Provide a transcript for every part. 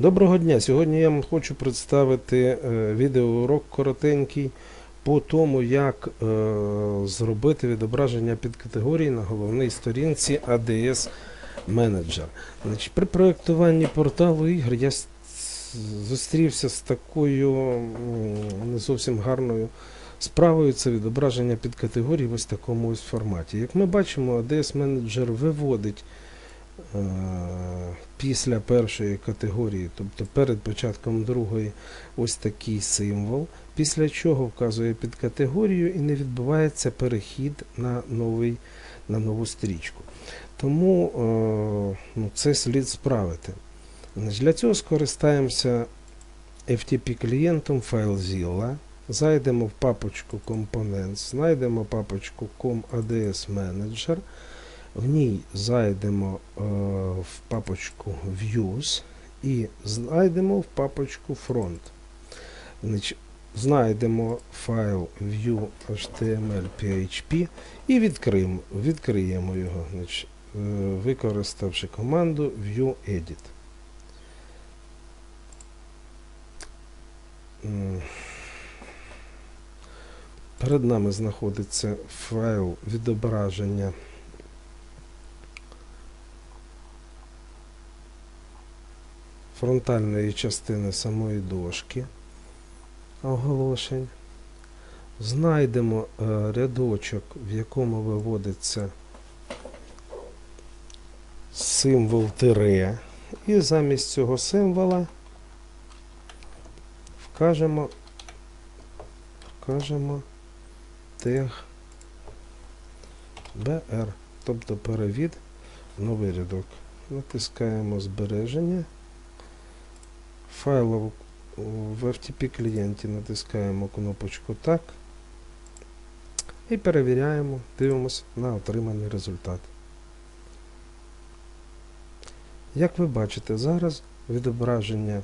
Доброго дня! Сьогодні я вам хочу представити е, відеоурок коротенький по тому, як е, зробити відображення під категорії на головній сторінці ADS Manager. Значить, при проєктуванні порталу ігр я зустрівся з такою не зовсім гарною справою. Це відображення під категорії в ось такому ось форматі. Як ми бачимо, ADS Manager виводить е, після першої категорії, тобто перед початком другої, ось такий символ, після чого вказує під категорію і не відбувається перехід на, новий, на нову стрічку. Тому е, ну, це слід справити. Для цього скористаємося FTP-клієнтом FileZilla, зайдемо в папочку Components, знайдемо папочку COM-ADS Manager, в ній зайдемо е, в папочку Views і знайдемо в папочку Front. Знайдемо файл view HTML PHP і відкриємо, відкриємо його, е, використавши команду view edit. М. Перед нами знаходиться файл відображення фронтальної частини самої дошки оголошень. Знайдемо е, рядочок, в якому виводиться символ тире, і замість цього символа вкажемо, вкажемо тег BR, тобто перевід новий рядок. Натискаємо збереження. Файлову в FTP клієнті натискаємо кнопочку Так і перевіряємо, дивимося на отриманий результат. Як ви бачите, зараз відображення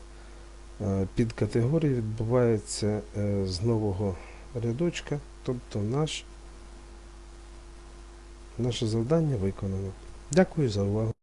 е, під категорії відбувається е, з нового рядочка, тобто наш, наше завдання виконано. Дякую за увагу.